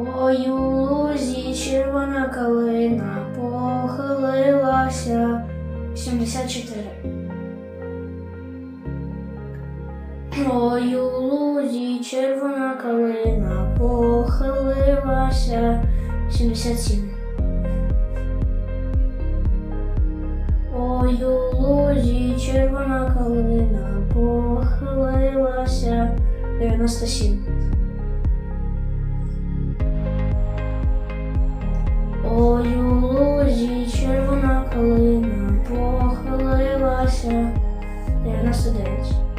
Ой, лузі червона калина похилилася. 74. Ой, у лузі червона калина похилилася. 77. Ой, у лузі червона калина похилилася. 97. У лузі червона калина похилилася. 99.